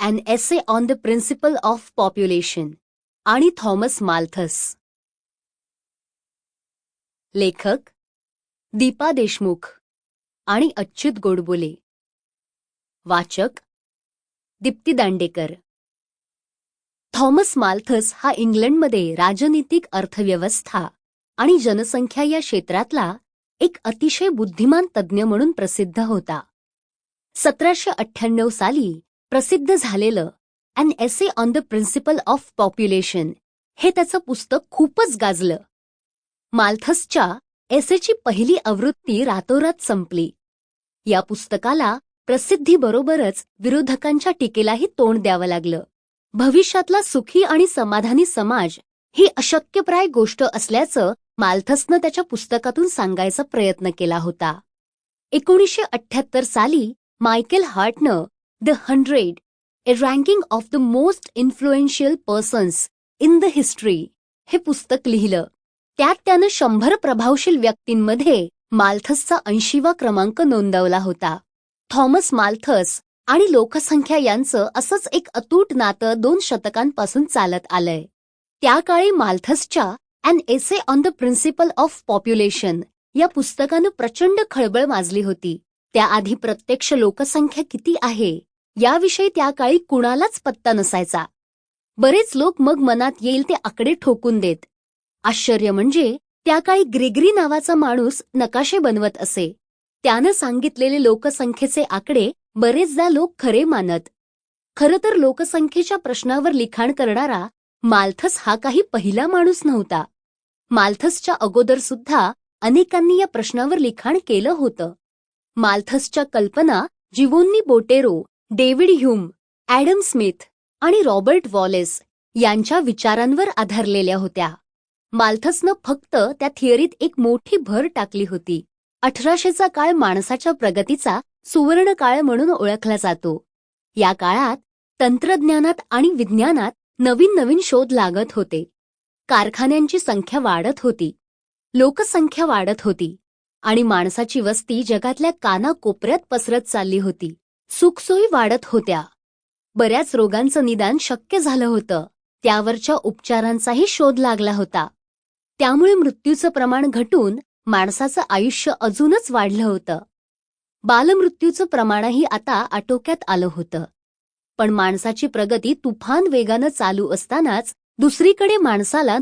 An essay on the principle of population आणि Thomas Malthus लेखक दीपा देशमुख आणि अच्युत गोडबोले वाचक दीप्ती दांडेकर Thomas Malthus हा इंग्लंडमध्ये राजनीतिक अर्थव्यवस्था आणि जनसंख्या या क्षेत्रातला एक अतिशय बुद्धिमान तज्ज्ञ म्हणून प्रसिद्ध होता. सतराशे अठ्ठ्याण्णव साली प्रसिद्ध झालेलं an essay on the principle of population हे त्याचं पुस्तक खूपच गाजलं. माल्थसच्या एसेची पहिली आवृत्ती रातोरात संपली. या पुस्तकाला प्रसिद्धीबरोबरच विरोधकांच्या टीकेलाही तोंड द्यावं लागलं. भविष्यातला सुखी आणि समाधानी समाज ही अशक्यप्राय गोष्ट असल्याचं माल्थसनं त्याच्या पुस्तकातून सांगायचा प्रयत्न केला होता. एकोणीसशे अठ्ठ्याहत्तर साली Michael हार्टनं the hundred a ranking of the most influential persons in the history हे पुस्तक लिहिलं. त्यात त्यानं शंभर प्रभावशील व्यक्तींमध्ये माल्थसचा ऐंशीवा क्रमांक नोंदवला होता. थॉमस माल्थस आणि लोकसंख्या यांचं असंच एक अतूट नातं दोन शतकांपासून चालत आलंय. त्या काळी माल्थसच्या an essay on the principle of population या पुस्तकानं प्रचंड खळबळ माजली होती. त्याआधी प्रत्यक्ष लोकसंख्या किती आहे? याविषयी त्या काळी कुणालाच पत्ता नसायचा. बरेच लोक मग मनात येईल ते आकडे ठोकून देत. आश्चर्य म्हणजे त्या काळी ग्रेगरी नावाचा माणूस नकाशे बनवत असे. त्यानं सांगितलेले लोकसंख्येचे आकडे बरेचदा लोक खरे मानत. खरं तर लोकसंख्येच्या प्रश्नावर लिखाण करणारा माल्थस हा काही पहिला माणूस नव्हता. माल्थसच्या अगोदर सुद्धा अनेकांनी या प्रश्नावर लिखाण केलं होतं. माल्थसच्या कल्पना Giovanni Botero David Hume Adam Smith आणि रॉबर्ट वॉलेस यांच्या विचारांवर आधारलेल्या होत्या. माल्थसनं फक्त त्या थिअरीत एक मोठी भर टाकली होती. अठराशेचा काळ माणसाच्या प्रगतीचा सुवर्ण काळ म्हणून ओळखला जातो. या काळात तंत्रज्ञानात आणि विज्ञानात नवीन नवीन शोध लागत होते. कारखान्यांची संख्या वाढत होती. लोकसंख्या वाढत होती. आणि माणसाची वस्ती जगातल्या कानाकोपऱ्यात पसरत चालली होती. सुखसोयी वाढत होत्या. बऱ्याच रोगांचं निदान शक्य झालं होतं. त्यावरच्या उपचारांचाही शोध लागला होता. त्यामुळे मृत्यूचं प्रमाण घटून माणसाचं आयुष्य अजूनच वाढलं होतं. बालमृत्यूचं प्रमाणही आता आटोक्यात आलं होतं. पण माणसाची प्रगती तुफान वेगानं चालू असतानाच दुसरीकडे माणसाला